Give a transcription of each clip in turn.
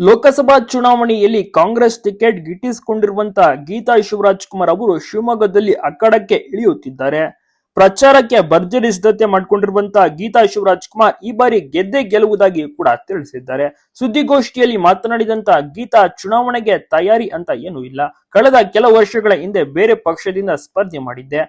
ಲೋಕಸಭಾ ಚುನಾವಣೆಯಲ್ಲಿ ಕಾಂಗ್ರೆಸ್ ಟಿಕೆಟ್ ಗಿಟ್ಟಿಸಿಕೊಂಡಿರುವಂತಹ ಗೀತಾ ಶಿವರಾಜ್ ಕುಮಾರ್ ಅವರು ಶಿವಮೊಗ್ಗದಲ್ಲಿ ಅಕ್ಕಡಕ್ಕೆ ಇಳಿಯುತ್ತಿದ್ದಾರೆ. ಪ್ರಚಾರಕ್ಕೆ ಭರ್ಜರಿ ಸಿದ್ಧತೆ ಮಾಡಿಕೊಂಡಿರುವಂತಹ ಗೀತಾ ಶಿವರಾಜ್ ಕುಮಾರ್ ಈ ಬಾರಿ ಗೆದ್ದೆ ಗೆಲ್ಲುವುದಾಗಿ ಕೂಡ ತಿಳಿಸಿದ್ದಾರೆ. ಸುದ್ದಿಗೋಷ್ಠಿಯಲ್ಲಿ ಮಾತನಾಡಿದಂತ ಗೀತಾ ಚುನಾವಣೆಗೆ ತಯಾರಿ ಅಂತ ಏನೂ ಇಲ್ಲ. ಕಳೆದ ಕೆಲ ವರ್ಷಗಳ ಹಿಂದೆ ಬೇರೆ ಪಕ್ಷದಿಂದ ಸ್ಪರ್ಧೆ ಮಾಡಿದ್ದೆ.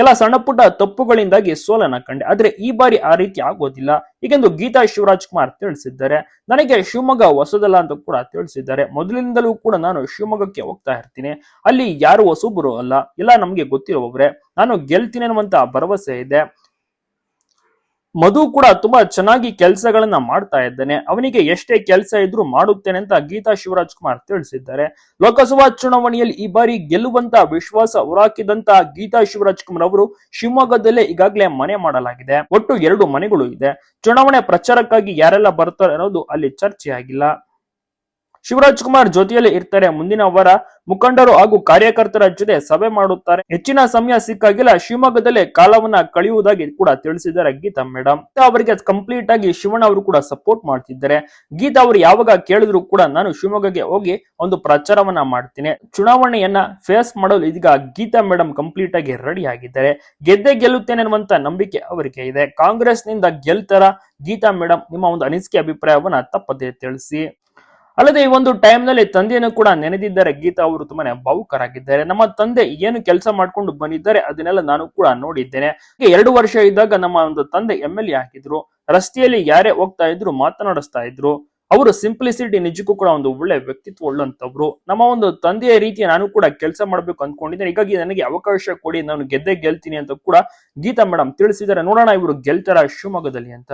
ಕೆಲ ಸಣ್ಣ ಪುಟ್ಟ ತಪ್ಪುಗಳಿಂದಾಗಿ ಸೋಲನ ಕಂಡೆ. ಆದ್ರೆ ಈ ಬಾರಿ ಆ ರೀತಿ ಆಗೋದಿಲ್ಲ. ಹೀಗೆಂದು ಗೀತಾ ಶಿವರಾಜ್ ಕುಮಾರ್ ತಿಳಿಸಿದ್ದಾರೆ. ನನಗೆ ಶಿವಮೊಗ್ಗ ಹೊಸದಲ್ಲ ಅಂತ ಕೂಡ ತಿಳಿಸಿದ್ದಾರೆ. ಮೊದಲಿನಿಂದಲೂ ಕೂಡ ನಾನು ಶಿವಮೊಗ್ಗಕ್ಕೆ ಹೋಗ್ತಾ ಇರ್ತೀನಿ. ಅಲ್ಲಿ ಯಾರು ಹೊಸಬರು ಅಲ್ಲ. ಎಲ್ಲ ನಮ್ಗೆ ಗೊತ್ತಿರುವವರೇ. ನಾನು ಗೆಲ್ತೀನಿ ಅನ್ನುವಂತ ಭರವಸೆ ಇದೆ. ಮಧು ಕೂಡ ತುಂಬಾ ಚೆನ್ನಾಗಿ ಕೆಲಸಗಳನ್ನ ಮಾಡ್ತಾ ಇದ್ದಾನೆ. ಅವನಿಗೆ ಎಷ್ಟೇ ಕೆಲಸ ಇದ್ರೂ ಮಾಡುತ್ತೇನೆ ಅಂತ ಗೀತಾ ಶಿವರಾಜ್ ಕುಮಾರ್ ತಿಳಿಸಿದ್ದಾರೆ. ಲೋಕಸಭಾ ಚುನಾವಣೆಯಲ್ಲಿ ಈ ಬಾರಿ ಗೆಲ್ಲುವಂತ ವಿಶ್ವಾಸ ಹೊರಾಕಿದಂತ ಗೀತಾ ಶಿವರಾಜ್ ಕುಮಾರ್ ಅವರು ಶಿವಮೊಗ್ಗದಲ್ಲೇ ಈಗಾಗಲೇ ಮನೆ ಮಾಡಲಾಗಿದೆ. ಒಟ್ಟು ಎರಡು ಮನೆಗಳು ಇದೆ. ಚುನಾವಣೆ ಪ್ರಚಾರಕ್ಕಾಗಿ ಯಾರೆಲ್ಲ ಬರ್ತಾರೆ ಅನ್ನೋದು ಅಲ್ಲಿ ಚರ್ಚೆ ಆಗಿಲ್ಲ ಶಿವರಾಜ್ ಕುಮಾರ್ ಜೊತೆಯಲ್ಲಿ ಇರ್ತಾರೆ. ಮುಂದಿನ ವಾರ ಮುಖಂಡರು ಹಾಗೂ ಕಾರ್ಯಕರ್ತರ ಜೊತೆ ಸಭೆ ಮಾಡುತ್ತಾರೆ. ಹೆಚ್ಚಿನ ಸಮಯ ಸಿಕ್ಕಾಗಿಲ್ಲ. ಶಿವಮೊಗ್ಗದಲ್ಲೇ ಕಾಲವನ್ನ ಕಳೆಯುವುದಾಗಿ ಕೂಡ ತಿಳಿಸಿದ್ದಾರೆ ಗೀತಾ ಮೇಡಮ್ ಅವರಿಗೆ ಕಂಪ್ಲೀಟ್ ಆಗಿ ಶಿವಣ್ಣ ಅವರು ಕೂಡ ಸಪೋರ್ಟ್ ಮಾಡ್ತಿದ್ದಾರೆ. ಗೀತಾ ಅವರು ಯಾವಾಗ ಕೇಳಿದ್ರು ಕೂಡ ನಾನು ಶಿವಮೊಗ್ಗಕ್ಕೆ ಹೋಗಿ ಒಂದು ಪ್ರಚಾರವನ್ನ ಮಾಡ್ತೀನಿ. ಚುನಾವಣೆಯನ್ನ ಫೇಸ್ ಮಾಡಲು ಇದೀಗ ಗೀತಾ ಮೇಡಮ್ ಕಂಪ್ಲೀಟ್ ಆಗಿ ರೆಡಿ ಆಗಿದ್ದಾರೆ. ಗೆದ್ದೆ ಗೆಲ್ಲುತ್ತೇನೆ ಅನ್ನುವಂತ ನಂಬಿಕೆ ಅವರಿಗೆ ಇದೆ. ಕಾಂಗ್ರೆಸ್ನಿಂದ ಗೆಲ್ತಾರ ಗೀತಾ ಮೇಡಮ್ ನಿಮ್ಮ ಒಂದು ಅನಿಸಿಕೆ ಅಭಿಪ್ರಾಯವನ್ನ ತಪ್ಪದೆ ತಿಳಿಸಿ. ಅಲ್ಲದೆ ಈ ಒಂದು ಟೈಮ್ನಲ್ಲಿ ತಂದೆಯನ್ನು ಕೂಡ ನೆನೆದಿದ್ದಾರೆ. ಗೀತಾ ಅವರು ತುಂಬಾನೇ ಭಾವುಕರಾಗಿದ್ದಾರೆ. ನಮ್ಮ ತಂದೆ ಏನು ಕೆಲಸ ಮಾಡ್ಕೊಂಡು ಬಂದಿದ್ದಾರೆ ಅದನ್ನೆಲ್ಲ ನಾನು ಕೂಡ ನೋಡಿದ್ದೇನೆ. ಎರಡು ವರ್ಷ ಇದ್ದಾಗ ನಮ್ಮ ಒಂದು ತಂದೆ ಎಂ ಎಲ್ ಎ ಹಾಕಿದ್ರು ರಸ್ತೆಯಲ್ಲಿ ಯಾರೇ ಹೋಗ್ತಾ ಇದ್ರು ಮಾತನಾಡಿಸ್ತಾ ಇದ್ರು. ಅವರು ಸಿಂಪ್ಲಿಸಿಟಿ ನಿಜಕ್ಕೂ ಕೂಡ ಒಂದು ಒಳ್ಳೆ ವ್ಯಕ್ತಿತ್ವ ಉಳ್ಳಂತವ್ರು ನಮ್ಮ ಒಂದು ತಂದೆಯ ರೀತಿ ನಾನು ಕೂಡ ಕೆಲಸ ಮಾಡ್ಬೇಕು ಅಂದ್ಕೊಂಡಿದ್ದೇನೆ. ಹೀಗಾಗಿ ನನಗೆ ಅವಕಾಶ ಕೊಡಿ, ನಾನು ಗೆದ್ದೆ ಗೆಲ್ತೀನಿ ಅಂತ ಕೂಡ ಗೀತಾ ಮೇಡಮ್ ತಿಳಿಸಿದ್ದಾರೆ. ನೋಡೋಣ ಇವರು ಗೆಲ್ತಾರ ಶಿವಮೊಗ್ಗದಲ್ಲಿ ಅಂತ.